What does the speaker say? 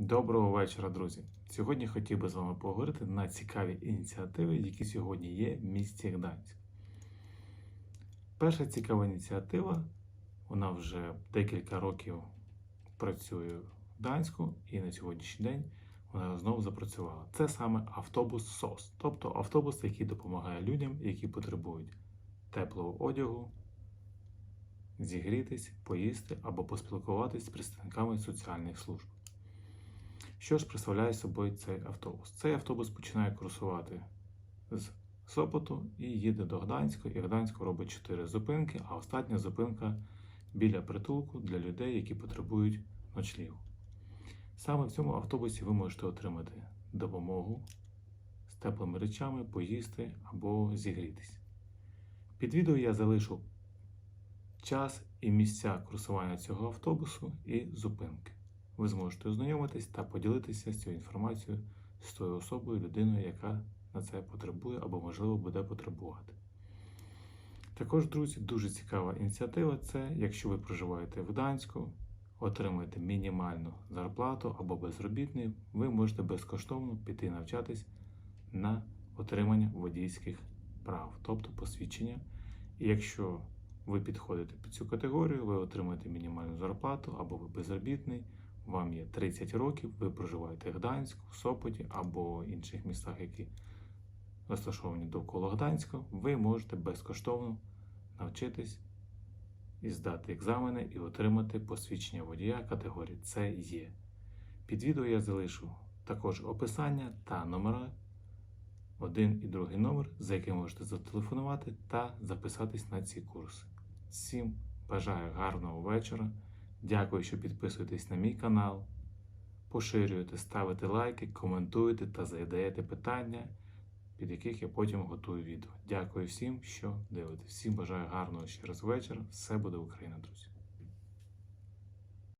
Доброго вечора, друзі! Сьогодні хотів би з вами поговорити на цікаві ініціативи, які сьогодні є в місті Гданськ. Перша цікава ініціатива, вона вже декілька років працює в Гданську, і на сьогоднішній день вона знову запрацювала. Це саме автобус СОС, тобто автобус, який допомагає людям, які потребують теплого одягу, зігрітись, поїсти або поспілкуватись з представниками соціальних служб. Що ж представляє собою цей автобус? Цей автобус починає курсувати з Сопоту і їде до Гданська, і Гданську робить 4 зупинки, а остання зупинка біля притулку для людей, які потребують ночлігу. Саме в цьому автобусі ви можете отримати допомогу з теплими речами, поїсти або зігрітись. Під відео я залишу час і місця курсування цього автобусу і зупинки ви зможете ознайомитись та поділитися з цією інформацією з тою особою, людиною, яка на це потребує або, можливо, буде потребувати. Також, друзі, дуже цікава ініціатива це, якщо ви проживаєте в Гданську, отримуєте мінімальну зарплату або безробітний, ви можете безкоштовно піти навчатись на отримання водійських прав, тобто посвідчення. І якщо ви підходите під цю категорію, ви отримаєте мінімальну зарплату або ви безробітний вам є 30 років, ви проживаєте в Гданську, в Сопоті або інших містах, які розташовані довкола Гданська, ви можете безкоштовно навчитись і здати екзамени і отримати посвідчення водія категорії С є. Під відео я залишу також описання та номера, один і другий номер, за яким можете зателефонувати та записатись на ці курси. Всім бажаю гарного вечора. Дякую, що підписуєтесь на мій канал, поширюєте, ставите лайки, коментуєте та задаєте питання, під яких я потім готую відео. Дякую всім, що дивитесь. Всім бажаю гарного ще раз вечора. Все буде Україна, друзі!